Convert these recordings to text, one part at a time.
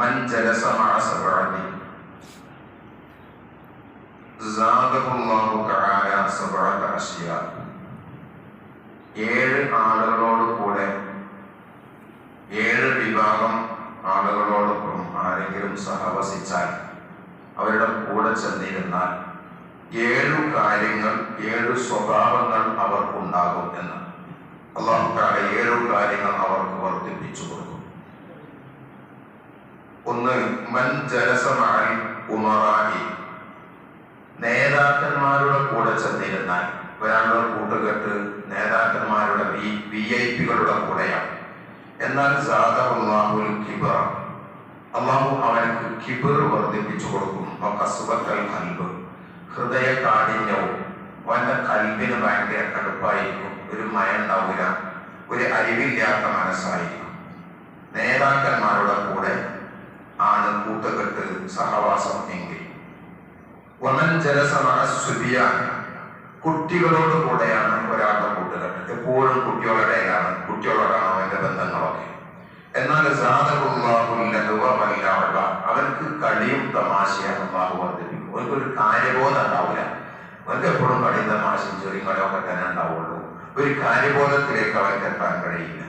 من جلس مع سبعة زاده الله تعالى سبعة أشياء ഏഴ് ആളുകളോട് കൂടെ ഏഴ് വിഭാഗം ആളുകളോടൊപ്പം ആരെങ്കിലും സഹവസിച്ചാൽ അവരുടെ കൂടെ ചെന്നിരുന്നാൽ ഏഴു കാര്യങ്ങൾ ഏഴു സ്വഭാവങ്ങൾ അവർക്കുണ്ടാകും എന്ന് അള്ളാഹു താല ഏഴു കാര്യങ്ങൾ അവർക്ക് വർദ്ധിപ്പിച്ചു കൊടുക്കും ഒന്ന് മൻ ജലസമായി ഉമറായി നേതാക്കന്മാരുടെ കൂടെ ചെന്നിരുന്നാൽ ഒരാളുടെ കൂട്ടുകെട്ട് നേതാക്കന്മാരുടെ വി വി ഐ പികളുടെ കൂടെയാണ്. എന്നാൽ സാദഹുൽ കിബർ അള്ളാഹു അവനക്ക് കിബർ വർദ്ധിപ്പിച്ചു കൊടുക്കും. കസുബക്കൽ കൽബ് ഹൃദയ കാഠിന്യവും അവന്റെ കൽബിന് ഭയങ്കര കടുപ്പായിരിക്കും. ഒരു മയണ്ടാവില്ല ഒരു അരിവില്ലാത്ത മനസ്സായിരിക്കും. നേതാക്കന്മാരുടെ കൂടെ ആണ് കൂട്ടുകെട്ട് സഹവാസം എങ്കിൽ. വമൻ കുട്ടികളോട് കൂടെയാണ് ഒരാളുടെ കൂട്ടുകെട്ട്. എപ്പോഴും കുട്ടികളുടെയാണ് കുട്ടികളോടാണ് അവന്റെ ബന്ധങ്ങളൊക്കെ? എന്നാൽ അവർക്ക് കളിയും തമാശയാണ് അള്ളാഹു വർദ്ധിപ്പിക്കും. അവർക്ക് ഒരു കാര്യബോധം ഉണ്ടാവില്ല അവർക്ക് എപ്പോഴും കളിയും തമാശയും ചെറിയ കളിയൊക്കെ തന്നെ ഉണ്ടാവുള്ളൂ. ഒരു കാര്യബോധത്തിലേക്ക് അവർക്ക് എത്താൻ കഴിയില്ല.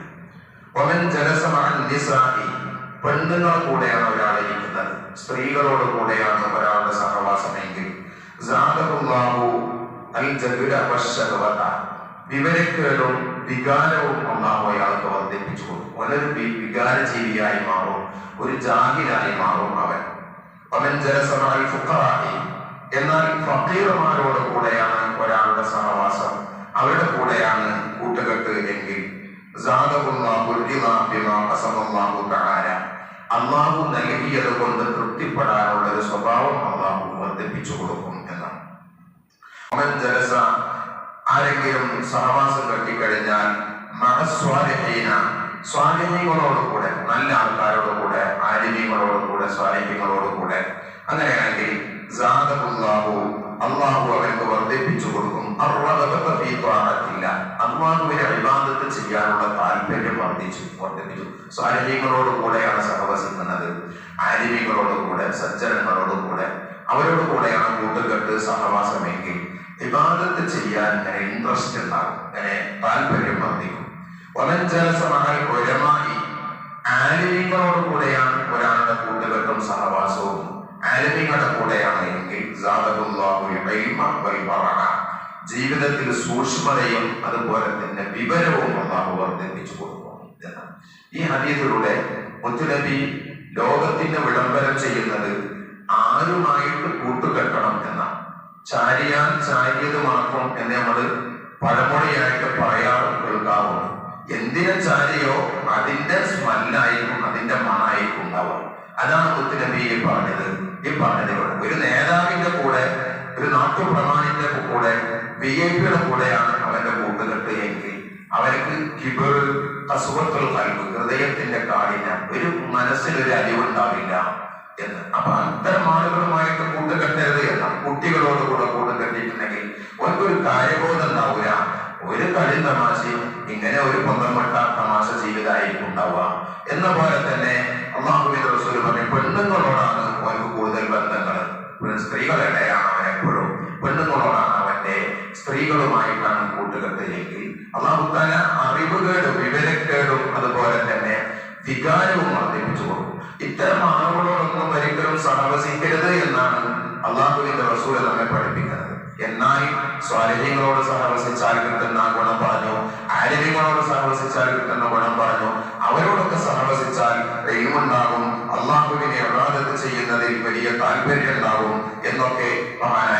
ഒമൻ ജലസമാൻ നിസായി പെണ്ണുങ്ങൾ കൂടെയാണ് ഒരാൾ ഇരിക്കുന്നത്. സ്ത്രീകളോട് കൂടെയാണ് ഒരാളുടെ സഹവാസമെങ്കിൽ വിവരക്കേടും വികാരവും അള്ളാഹു അയാൾക്ക് വർദ്ധിപ്പിച്ചു കൊടുക്കും. അവനൊരു വികാരജീവിയായി മാറും. ഒരു ജാഹിലായി മാറും അവൻ. അവൻ ജലസമായി ഫുക്കറായി എന്നാൽ ഫക്കീർമാരോട് കൂടെയാണ് ഒരാളുടെ സഹവാസം. അവരുടെ കൂടെയാണ് കൂട്ടുകെട്ട് എങ്കിൽ. റിളാ ബിമാ ഖസമല്ലാഹു തആല. അള്ളാഹു നൽകിയത് കൊണ്ട് തൃപ്തിപ്പെടാനുള്ള ഒരു സ്വഭാവം അള്ളാഹു വർദ്ധിപ്പിച്ചു കൊടുക്കും എന്നാണ്. ജലസ ആരെങ്കിലും സഹവാസം കെട്ടിക്കഴിഞ്ഞാൽ മഹസ്വാരഹീന സ്വാലിഹ്യങ്ങളോട് കൂടെ നല്ല ആൾക്കാരോടുകൂടെ കൂടെ ആലിമ്യങ്ങളോട് കൂടെ സ്വാലിഹ്യങ്ങളോട് കൂടെ അങ്ങനെയാണെങ്കിൽ സാദകുല്ലാഹു അള്ളാഹു അവർക്ക് വർദ്ധിപ്പിച്ചു കൊടുക്കും. അള്ളാഹുവിനെ ഇബാദത്ത് ചെയ്യാനുള്ള താല്പര്യം വർദ്ധിച്ചു വർദ്ധിപ്പിച്ചു. സ്വാലിഹ്യങ്ങളോട് കൂടെയാണ് സഹവസിക്കുന്നത് ആലിമ്യങ്ങളോട് കൂടെ സജ്ജനങ്ങളോട് കൂടെ. അവരോട് കൂടെയാണ് കൂട്ടുകെട്ട് സഹവാസമെങ്കിൽ ഇബാദത്ത് ചെയ്യാൻ ഇങ്ങനെ ഇൻട്രസ്റ്റ് ഉണ്ടാകും ഇങ്ങനെ താല്പര്യം വർദ്ധിക്കും. വനജലസമായി ഒരമായി ആലിമ്യങ്ങളോട് കൂടെയാണ് ഒരാളുടെ ജീവിതത്തിൽ സൂക്ഷ്മതയും അതുപോലെ തന്നെ വിവരവും അള്ളാഹു വർദ്ധിപ്പിച്ചു കൊടുക്കും ഈ ഹദീസിലൂടെ മുത്തുനബി ലോകത്തിന് വിളംബരം ചെയ്യുന്നത് ആരുമായിട്ട് കൂട്ടുകെട്ടണം എന്നാണ്. ചാരിയാൻ ചാരിയത് മാത്രം എന്ന് നമ്മൾ പഴമൊഴിയായിട്ട് പറയാറ് കേൾക്കാറുണ്ട് എന്തിനെ ചാരിയോ അതിന്റെ സ്മല്ലായിരിക്കും അതിന്റെ മണായിരിക്കും ഉണ്ടാവും. അതാണ് മുത്തുനബി ഈ പറഞ്ഞത്. ഈ പറഞ്ഞത് ഒരു നേതാവിന്റെ കൂടെ ഒരു നാട്ടുപ്രമാണിന്റെ കൂടെ വി ഐ പിയുടെ കൂടെയാണ് അവന്റെ കൂട്ടുകെട്ട് എങ്കിൽ അവർക്ക് കിബിൾ അസുഖത്തുൽ കഴിവ് ഹൃദയത്തിന്റെ കാഠിന്യം. ഒരു മനസ്സിലൊരു അറിവുണ്ടാവില്ല എന്ന്. അപ്പൊ അത്തരം ആളുകളുമായിട്ട് കൂട്ടുകെട്ടരുത് എന്ന കുട്ടികളോട് കൂടെ കൂട്ടുകെട്ടിട്ടുണ്ടെങ്കിൽ ഒരു കാര്യബോധം ഉണ്ടാവില്ല ഒരു കളി തമാശയും ഇങ്ങനെ ഒരു പൊന്തംപെട്ട തമാശ സ്ത്രീകളുമായിട്ടാണ് കൂട്ടുകെട്ടില്ലെങ്കിൽ അള്ളാഹുത്താല അറിവുകേടും വിവരക്കേടും അതുപോലെ തന്നെ വികാരവും വർദ്ധിപ്പിച്ചു കൊടുക്കും. ഇത്തരം ആളുകളോടൊന്നും ഒരിക്കലും സഹവസിക്കരുത് എന്നാണ് അള്ളാഹുവിന്റെ റസൂൽ നമ്മെ പഠിപ്പിക്കുന്നത്. എന്നാൽ സ്വാരഹ്യങ്ങളോട് സഹവസിച്ചാൽ കിട്ടുന്ന ഗുണം പറഞ്ഞു ആരോഗ്യങ്ങളോട് സഹവസിച്ചാൽ കിട്ടുന്ന ഗുണം പറഞ്ഞു അവരോടൊക്കെ സഹവസിച്ചാൽ ദൈവമുണ്ടാകും അള്ളാഹുവിനെ അബാദത്ത് ചെയ്യുന്നതിൽ വലിയ താല്പര്യം ഉണ്ടാകും എന്നൊക്കെ മഹാനായ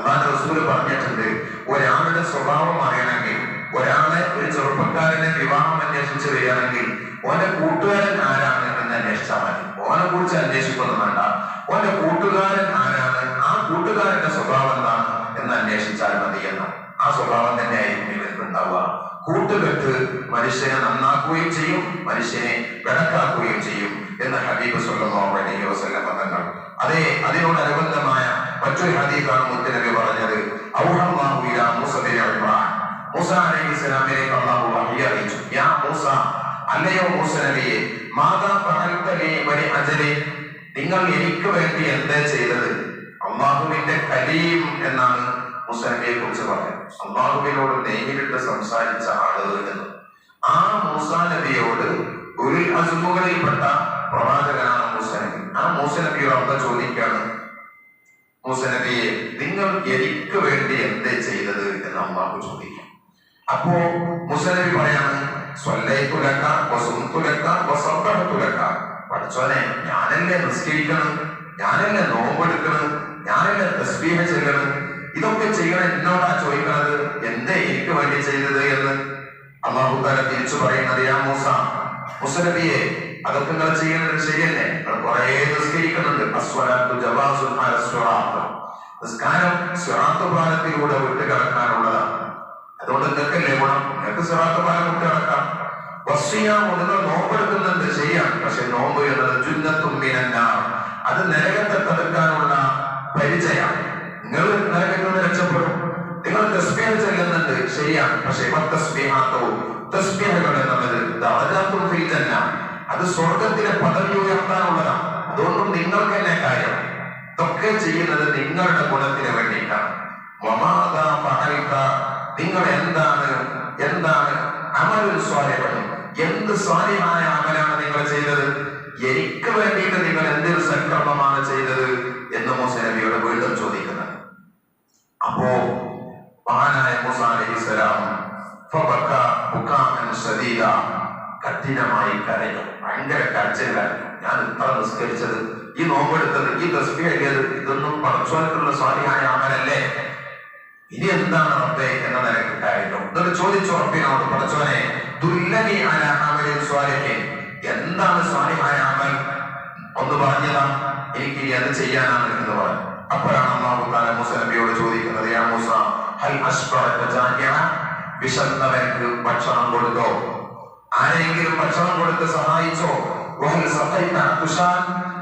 അള്ളാഹ് റസൂൽ പറഞ്ഞിട്ടുണ്ട് ഒരാളുടെ സ്വഭാവം അറിയണമെങ്കിൽ ഒരാളെ ഒരു ചെറുപ്പക്കാരനെ വിവാഹം അന്വേഷിച്ച് വരികയാണെങ്കിൽ ഓന്റെ കൂട്ടുകാരൻ ആരാണ് എന്ന് അന്വേഷിച്ചാൽ മതി. ഓനെ കുറിച്ച് അന്വേഷിക്കൊന്നും വേണ്ട. ഓന്റെ കൂട്ടുകാരൻ ആരാണ് ആ കൂട്ടുകാരന്റെ സ്വഭാവം എന്താണ് എന്ന് അന്വേഷിച്ചാൽ മതി എന്ന് ആ സ്വഭാവം തന്നെയായിരിക്കും ഇവർക്ക് ഉണ്ടാവുക. കൂട്ടുകെട്ട് മനുഷ്യനെ നന്നാക്കുകയും ചെയ്യും മനുഷ്യനെ കണക്കാക്കുകയും ചെയ്യും എന്ന് ഹബീബ് സല്ലല്ലാഹു അലൈഹി വസല്ലം തങ്ങൾ അതേ അതിനോടനുബന്ധമായ മറ്റൊരു ഹദീസാണ് മുത്തനബി പറഞ്ഞത് നിങ്ങൾ എനിക്ക് വേണ്ടി എന്താ ചെയ്തത്? അള്ളാഹുവിന്റെ കലീം എന്നാണ് മൂസ നബിയെ കുറിച്ച് പറഞ്ഞത്. അള്ളാഹുവിനോട് നേരിട്ട് സംസാരിച്ച ആളുകൾ എന്ന് ആ മൂസ നബിയോട് ഒരു അസുഖങ്ങളിൽപ്പെട്ട പ്രവാചകനാണ് മൂസ നബി. ആ മൂസ നബിയോട് ചോദിക്കുകയാണ് മൂസ നബിയെ നിങ്ങൾ എനിക്ക് വേണ്ടി എന്തേ ചെയ്തത്? എന്ന് അള്ളാഹു ചോദിക്കും. അപ്പോ മുസനബി പറയാണ് സ്വല്ലൈത്തുലക്ക വസുന്തുലക്ക വസബ്ബഹത്തുലക്ക പഠിച്ചോനെ ഞാനല്ലേ നിസ്കരിക്കണം? ഞാനല്ലേ നോമ്പെടുക്കണം? ഞാനല്ലേ തസ്ബീഹ ചെയ്യണം? ഇതൊക്കെ ചെയ്യണം എന്നോടാ ചോദിക്കണത്? എന്തേ എനിക്ക് വേണ്ടി ചെയ്തത് എന്ന്? അള്ളാഹു താല തിരിച്ചു പറയുന്നത് യാ മൂസ മൂസ നബിയെ അതൊക്കെ നിങ്ങൾ ചെയ്യുന്നത് ശരിയല്ലേ? നിങ്ങൾ കുറെ നിസ്കരിക്കുന്നുണ്ട്. നിസ്കാരം സ്വറാത്ത് പാലത്തിലൂടെ വിട്ട് കിടക്കാനുള്ളതാണ് അതുകൊണ്ട് നിങ്ങൾക്കല്ലേ ഗുണം? നിങ്ങൾക്ക് സ്വറാത്ത് പാലം വിട്ട് കിടക്കാം നിങ്ങൾ നോമ്പെടുക്കുന്നുണ്ട് ശരിയാണ് പക്ഷെ നോമ്പ് എന്നത് ചുന്നത്തുമ്മിനല്ല അത് നരകത്തെ തടുക്കാനുള്ള പരിചയമാണ്. നിങ്ങൾ നരകത്തിൽ നിന്ന് രക്ഷപ്പെടും. നിങ്ങൾ തസ്ബീഹ് ചെല്ലുന്നുണ്ട് ശരിയാണ് പക്ഷെ തസ്ബീഹാത്തോ. തസ്ബീഹുകൾ എന്നുള്ളത് ദാജാത്തും ഫീൽ ജന്ന. അത് സ്വർഗത്തിലെ പദവി ഉയർത്താനുള്ളതാണ് അതുകൊണ്ടും നിങ്ങൾക്ക് തന്നെ കാര്യം. ഇതൊക്കെ ചെയ്യുന്നത് നിങ്ങളുടെ ഗുണത്തിന് വേണ്ടിയിട്ടാണ്. നിങ്ങൾ എന്താണ് എന്താണ് അമലുൽ സ്വാലിഹ് എന്ത് സ്വാലിഹായ അമലാണ് നിങ്ങൾ ചെയ്തത്? എനിക്ക് വേണ്ടിയിട്ട് നിങ്ങൾ എന്തൊരു സൽക്കർമ്മമാണ് ചെയ്തത്? എന്ന് മൂസ വീണ്ടും ചോദിക്കുന്നത് അപ്പോ മഹാനായ മൂസ അലൈഹിസ്സലാം ഫബക്ക ബുകാഅൻ ശദീദ കഠിനമായി കരഞ്ഞു. ഭയങ്കര കരച്ചിലായിരുന്നു. ഞാൻ ഇത്ര നിസ്കരിച്ചത്. ഈ നോമ്പെടുത്തത് ഈ തസ്ബിഹത് ഇതൊന്നും പറച്ചുവാനുള്ള സ്വാലിഹായ അമലല്ലേ ഇനി എന്താണ് റബ്ബേ എന്ന നിലയ്ക്ക് കാര്യമോ എന്നിട്ട് ചോദിച്ചു റബ്ബിനോട് പറച്ചോനെ ദുല്ലനി അല സ്വാലിഹിൻ. എന്താണ് സ്വാലിഹായ അമൽ ഒന്ന് പറഞ്ഞതാ. എനിക്ക് ഇനി അത് ചെയ്യാനാണ് എന്ന് പറഞ്ഞു. അപ്പോഴാണ് അള്ളാഹു താല മൂസ നബിയോട് ചോദിക്കുന്നത് യാ മൂസ ഹൽ ജാഇഅ വിശന്നവർക്ക് ഭക്ഷണം കൊടുത്തോ? ആരെങ്കിലും ഭക്ഷണം കൊടുത്ത് സഹായിച്ചോ? വഹൽ സഖൈത തുഷാൻ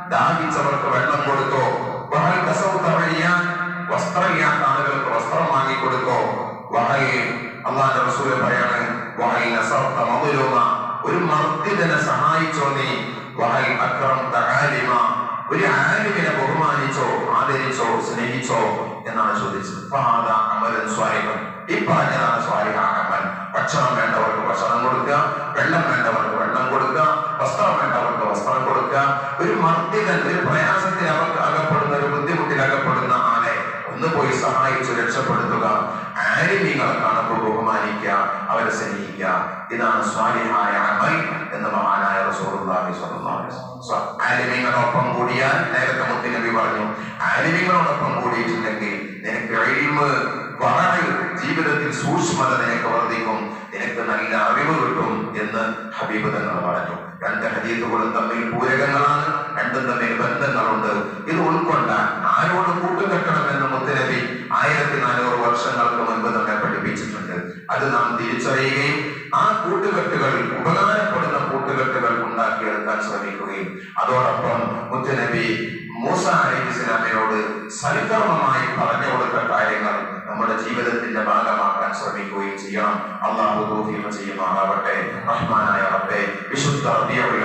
ദാഹിച്ചവർക്ക് വെള്ളം കൊടുത്തോ? വഹൽ കസൗത വഴിയാൻ വസ്ത്രമില്ലാത്ത ആളുകൾക്ക് വസ്ത്രം വാങ്ങി കൊടുത്തോ? വഹൽ അള്ളാന്റെ റസൂൽ പറയാണ് വഹൽ നസർത്ത മദ്ലൂമ ഒരു മർദ്ദിതനെ സഹായിച്ചോ നീ? വഹൽ അക്രം തആലിമ ഒരു ആലിമിനെ ബഹുമാനിച്ചോ ആദരിച്ചോ സ്നേഹിച്ചോ? എന്നാണ് ചോദിച്ചത്. അമലൻ സ്വാലിഹൻ. ഈ പറഞ്ഞതാണ് സ്വാലിഹ അമൽ. ഭക്ഷണം വേണ്ടവർക്ക് ഭക്ഷണം കൊടുക്കുക വെള്ളം വേണ്ടവർക്ക് വെള്ളം കൊടുക്കുക വസ്ത്രം വേണ്ടവർക്ക് വസ്ത്രം കൊടുക്കുക. ഒരു മർദ്ദിതൻ ഒരു പ്രയാസത്തിൽ അവർക്ക് അകപ്പെടുന്ന ഒരു ബുദ്ധിമുട്ടിൽ അകപ്പെടുന്ന ഒന്ന് പോയി സഹായിച്ചു രക്ഷപ്പെടുത്തുക. ആലിമീങ്ങളെ കാണുമ്പോൾ ബഹുമാനിക്കുക അവരെ സ്നേഹിക്കുക. ഇതാണ് സ്വാലിഹായ അമൽ എന്ന് മഹാനായ റസൂലുള്ളാഹി സ്വല്ലല്ലാഹു അലൈഹി വസല്ലം കൂടിയാൽ നേരത്തെ മുത്തുനബി പറഞ്ഞു ആലിമീങ്ങളോടൊപ്പം കൂടിയിട്ടുണ്ടെങ്കിൽ നിനക്ക് ഇൽമ് വളരെ ജീവിതത്തിൽ സൂക്ഷ്മത നിനക്ക് വർദ്ധിക്കും. നിനക്ക് നല്ല അറിവ് കിട്ടും എന്ന് ഹബീബ് തങ്ങൾ പറഞ്ഞു. രണ്ട് ഹരീത്തുകളും തമ്മിൽ പൂരകങ്ങളാണ് രണ്ടും തമ്മിൽ ബന്ധങ്ങളുണ്ട്. ഇത് ഉൾക്കൊണ്ട ആരോട് ജീവിതത്തിന്റെ ഭാഗമാക്കാൻ ശ്രമിക്കുകയും ചെയ്യണം അള്ളാഹു തൗഫീഖ് ചെയ്യുമാറാവട്ടെ. റഹ്മാനായ റബ്ബേ വിശുദ്ധ റബീഉൽ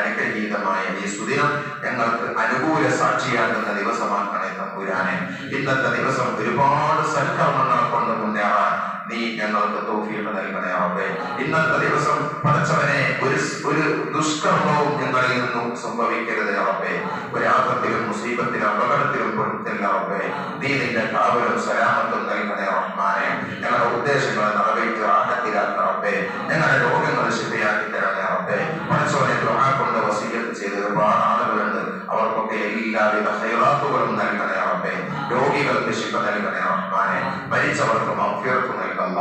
അനുഗ്രഹീതമായ ഈ സുദിനം ഞങ്ങൾക്ക് അനുകൂല സാക്ഷിയാകുന്ന ദിവസമാക്കണേ തമ്പുരാനെ. ഇന്നത്തെ ദിവസം ഒരുപാട് സൽക്കർമ്മങ്ങൾ കൊണ്ട് മുന്നേറാൻ നീ ഞങ്ങൾക്ക് തോഫിയുടെ നൽകണേ റബ്ബേ ഇന്നത്തെ ദിവസം പടച്ചവനെ ഒരു ഒരു ദുഷ്കർമ്മവും ഞങ്ങളിൽ നിന്നും സംഭവിക്കരുത് റബ്ബേ ഒരു മുസീബത്തിലും അപകടത്തിലും പെടുത്തില്ല റബ്ബേ നീ നിന്റെ കാവലും സലാമത്തും നൽകണേ റഹ്മാനെ. ഞങ്ങളുടെ ഉദ്ദേശങ്ങളെ നിറവേറ്റി ആഹത്തിലാക്ക റബ്ബേ ഞങ്ങളുടെ രോഗങ്ങൾ ശരിയാക്കി തരണേ റബ്ബേ പടച്ചവനെ ദുആ കൊണ്ട് വസീയത്ത് ചെയ്ത് ഒരുപാട് ആളുകളുണ്ട്. അവർക്കൊക്കെ എല്ലാവിധ ഹൈറാത്തുകളും നൽകണേ റബ്ബേ രോഗികൾക്ക് ശിഫ നൽകണേ റഹ്മാനെ. മരിച്ചവർക്ക് മഫിയർക്ക് നൽകല്ല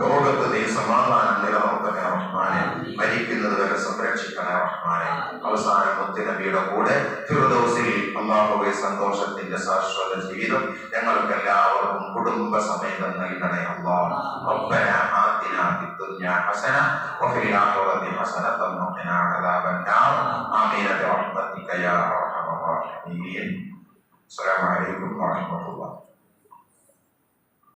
ലോകത്ത് നീ സമാധാനം നിലനിർത്തണേ റഹ്മാനെ മരിക്കുന്നത് വരെ സംരക്ഷിക്കണേ റഹ്മാനെ അവസാനം മുത്തുനബിയുടെ കൂടെ ഫിർദൗസിൽ അള്ളാഹുവെ സന്തോഷത്തിന്റെ ശാശ്വത ജീവിതം ഞങ്ങൾക്ക് എല്ലാവർക്കും കുടുംബ സമേതം നൽകണേ അള്ളാഹ് ربنا آتنا في الدنيا حسنة وفي الآخرة حسنة وقنا عذاب النار آمين برحمتك يا أرحم الراحمين السلام عليكم ورحمة الله